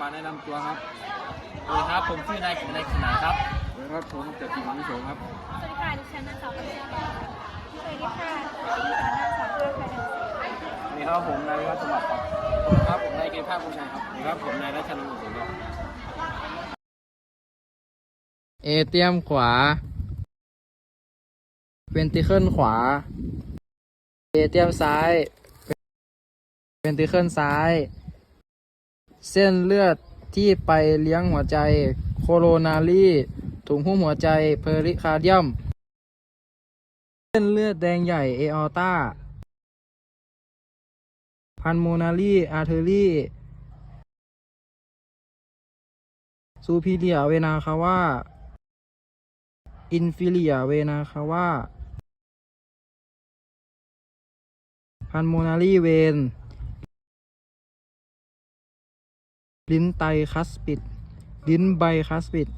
นะนำตัวครับสวัสดีครับ ผมชื่อนายกิตนายขนาครับสวัสดีครับผมจากทีมวิโสครับ สวัสดีค่ะดิฉันนางสาวปริยาบอกสวัสดีค่ะดิฉันนางสาวเพื่อนไทยเดิมสวัสดีครับผมนายวิวัฒน์สมบัติครับครับผมนายเกณฑ์ภาคภูมิชัยครับสวัสดีครับผมนายรัชนนท์สุนทรครับเอเตียมขวา เวนติเคิลขวา เอเตียมซ้าย เวนติเคิลซ้าย เส้นเลือดที่ไปเลี้ยงหัวใจ โคโรนาลีถุงหุ้มหัวใจเพอริคาเดียม เส้นเลือดแดงใหญ่เอออตาพันโมนาลีอาร์เทอรี่ซูพิเลียเวนาคาว่าอินฟิเลียเวนาคาว่าพันโมนารีเวน ลิ้นไตคัสปิด ลิ้นไบคัสปิด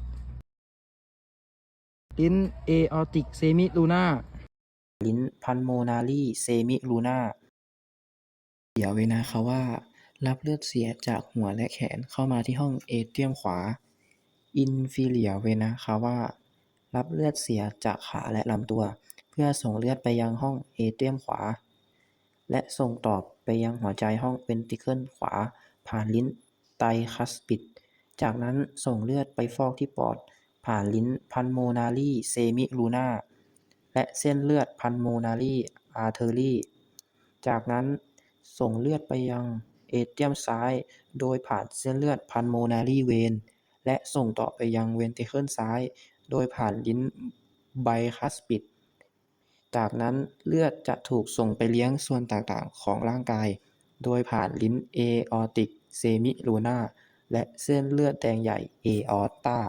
ลิ้นเอออติกเซมิลูนาลิ้นพันโมนาลีเซมิลูนาเสียเวนาคาว่ารับเลือดเสียจากหัวและแขนเข้ามาที่ห้องเอเทียมขวา อินฟิเลียเวนาคาว่ารับเลือดเสียจากขาและลำตัว เพื่อส่งเลือดไปยังห้องเอเทียมขวา และส่งต่อไปยังหัวใจห้องเวนติเคิลขวาผ่านลิ้น ไตคัสปิด จากนั้นส่งเลือดไปฟอกที่ปอด ผ่านลิ้นพันโมนาลีเซมิลูนาและเส้นเลือดพันโมนารีอาร์เทอรี่ จากนั้นส่งเลือดไปยังเอเทียมซ้าย โดยผ่านเส้นเลือดพันโมนารีเวนและส่งต่อไปยังเวนติเคิลซ้าย โดยผ่านลิ้นไบคัสปิด จากนั้นเลือดจะถูกส่งไปเลี้ยงส่วนต่างๆของร่างกาย โดยผ่านลิ้นเอออติก เซมิลูนาและเส้นเลือดแดงใหญ่ เอออตตา